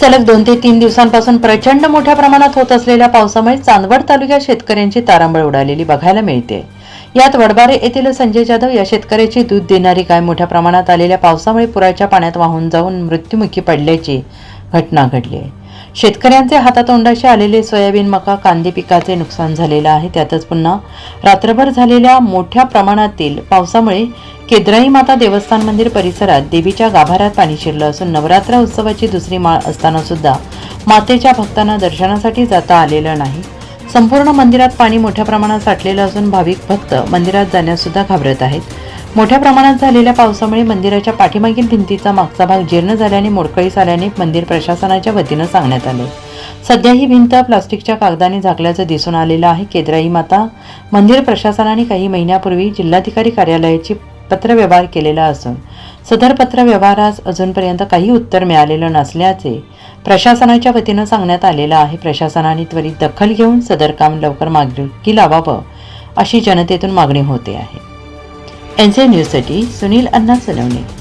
सलग दोन ते तीन दिवसांपासून प्रचंड मोठ्या प्रमाणात होत असलेल्या पावसामुळे चांदवड तालुक्यात शेतकऱ्यांची तारांबळ उडालेली बघायला मिळते. यात वडबारे येथील संजय जाधव या शेतकऱ्याची दूध देणारी गाय मोठ्या प्रमाणात आलेल्या पावसामुळे पुराच्या पाण्यात वाहून जाऊन मृत्युमुखी पडल्याची घटना घडली आहे. शेतकऱ्यांचे हातातोंडाशी आलेले सोयाबीन मका कांदे पिकाचे नुकसान झालेलं आहे. त्यातच पुन्हा रात्रभर झालेल्या मोठ्या प्रमाणातील पावसामुळे केद्राई माता देवस्थान मंदिर परिसरात देवीच्या गाभाऱ्यात पाणी शिरलं असून नवरात्र उत्सवाची दुसरी माळ असताना सुद्धा मातेच्या भक्तांना दर्शनासाठी जाता आलेलं नाही. संपूर्ण मंदिरात पाणी मोठ्या प्रमाणात साठलेलं असून भाविक भक्त मंदिरात जाण्यास सुद्धा घाबरत आहेत. मोठ्या प्रमाणात झालेल्या पावसामुळे मंदिराच्या पाठीमागील भिंतीचा मागचा भाग जीर्ण झाल्याने मोडकळीस आल्याने मंदिर प्रशासनाच्या वतीनं सांगण्यात आले. सध्या ही भिंत प्लास्टिकच्या कागदाने झाकल्याचं दिसून आलेलं आहे. केद्राई माता मंदिर प्रशासनाने काही महिन्यापूर्वी जिल्हाधिकारी कार्यालयाची पत्रव्यवहार केलेला असून सदर पत्रव्यवहारास अजूनपर्यंत काही उत्तर मिळालेलं नसल्याचे प्रशासनाच्या वतीनं सांगण्यात आलेलं आहे. प्रशासनाने त्वरित दखल घेऊन सदर काम लवकर मागणी लावावं अशी जनतेतून मागणी होते आहे. एन न्यूजसाठी सुनील अण्णा सलवणे.